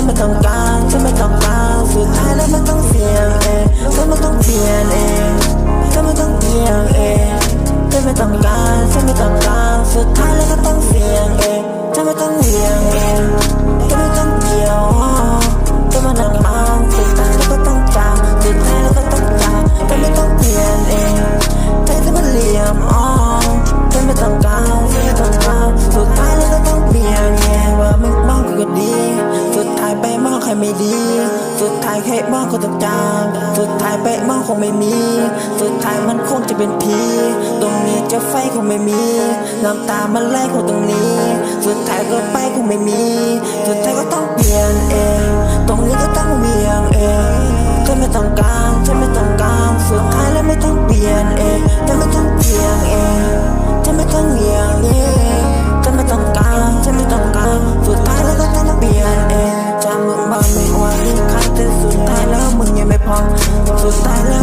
ฉันไม่ต้องการฉันไม่ต้องการสุดท้ายแล้วมันต้องเสี่ยงเองฉันไม่ต้องเปลี่ยนเองฉันไม่ต้องเปลี่ยนเองฉันไม่ต้องการฉันไม่ต้องการสุดท้ายแล้วก็ต้องเสี่ยง ให้ไม่ดี สุดท้ายแค่มองก็ต้องจางสุดท้ายไปมากคงไม่มี สุดท้ายมันคงจะเป็นผีตรงนี้จะไฟคงไม่มี น้ำตามันไหลคงตรงนี้ สุดท้ายก็ไปคงไม่มี style